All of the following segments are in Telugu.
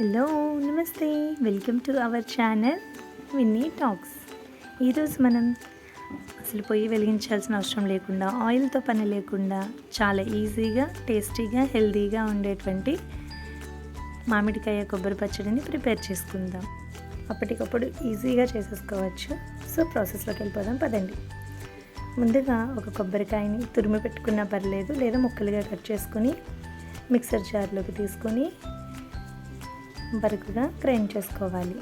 హలో నమస్తే. Welcome to our channel Vinny talks ఈరోజు మనం అసలు పొయ్యి వెలిగించాల్సిన అవసరం లేకుండా ఆయిల్తో పని లేకుండా చాలా ఈజీగా టేస్టీగా హెల్తీగా ఉండేటువంటి మామిడికాయ కొబ్బరి పచ్చడిని ప్రిపేర్ చేసుకుందాం. అప్పటికప్పుడు ఈజీగా చేసేసుకోవచ్చు. సో ప్రాసెస్లోకి వెళ్ళిపోదాం పదండి. ముందుగా ఒక కొబ్బరికాయని తురిమి పెట్టుకున్నా పర్లేదు లేదా ముక్కలుగా కట్ చేసుకొని మిక్సర్ జార్లోకి తీసుకొని బరుకుగా గ్రైండ్ చేసుకోవాలి.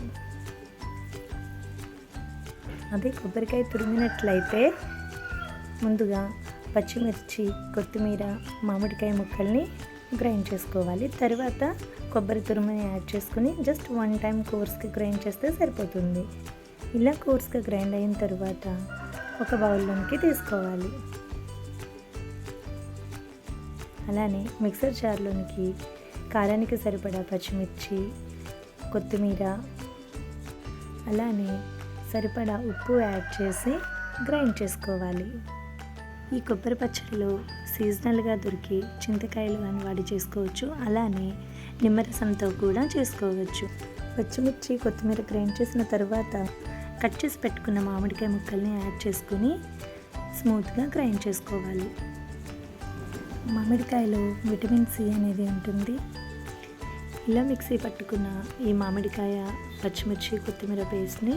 అదే కొబ్బరికాయ తురిమినట్లయితే ముందుగా పచ్చిమిర్చి కొత్తిమీర మామిడికాయ ముక్కల్ని గ్రైండ్ చేసుకోవాలి. తర్వాత కొబ్బరి తురుముని యాడ్ చేసుకుని జస్ట్ వన్ టైం కోర్స్కి గ్రైండ్ చేస్తే సరిపోతుంది. ఇలా కోర్స్గా గ్రైండ్ అయిన తర్వాత ఒక బౌల్లోనికి తీసుకోవాలి. అలానే మిక్సర్ జార్లోనికి కారానికి సరిపడా పచ్చిమిర్చి కొత్తిమీర అలానే సరిపడా ఉప్పు యాడ్ చేసి గ్రైండ్ చేసుకోవాలి. ఈ కొబ్బరి పచ్చడిలో సీజనల్గా దొరికి చింతకాయలు అని వాడి చేసుకోవచ్చు. అలానే నిమ్మరసంతో కూడా చేసుకోవచ్చు. పచ్చిమిర్చి కొత్తిమీర గ్రైండ్ చేసిన తర్వాత కట్ చేసి పెట్టుకున్న మామిడికాయ ముక్కల్ని యాడ్ చేసుకుని స్మూత్గా గ్రైండ్ చేసుకోవాలి. మామిడికాయలో విటమిన్ సి అనేది ఉంటుంది. ఇలా మిక్సీ పట్టుకున్న ఈ మామిడికాయ పచ్చిమిర్చి కొత్తిమీర పేస్ట్ని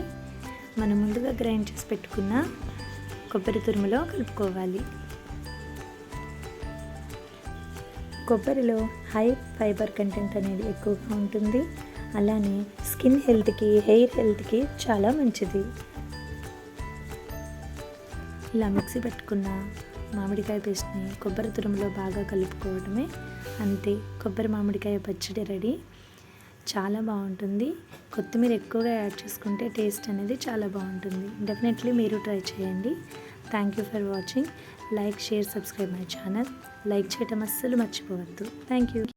మనం ముందుగా గ్రైండ్ చేసి పెట్టుకున్న కొబ్బరి తురుములో కలుపుకోవాలి. కొబ్బరిలో హై ఫైబర్ కంటెంట్ అనేది ఎక్కువగా ఉంటుంది. అలానే స్కిన్ హెల్త్కి హెయిర్ హెల్త్కి చాలా మంచిది. ఇలా మిక్సీ పెట్టుకున్న మామిడికాయ పేస్ట్ని కొబ్బరి తురుములో బాగా కలుపుకోవడమే. అంతే కొబ్బరి మామిడికాయ పచ్చడి రెడీ. చాలా బాగుంటుంది. కొత్తిమీర ఎక్కువగా యాడ్ చేసుకుంటే టేస్ట్ అనేది చాలా బాగుంటుంది. డెఫినెట్లీ మీరు ట్రై చేయండి. Thank you for watching. Like share subscribe my channel. Like చేయటం అస్సలు మర్చిపోవద్దు. Thank you.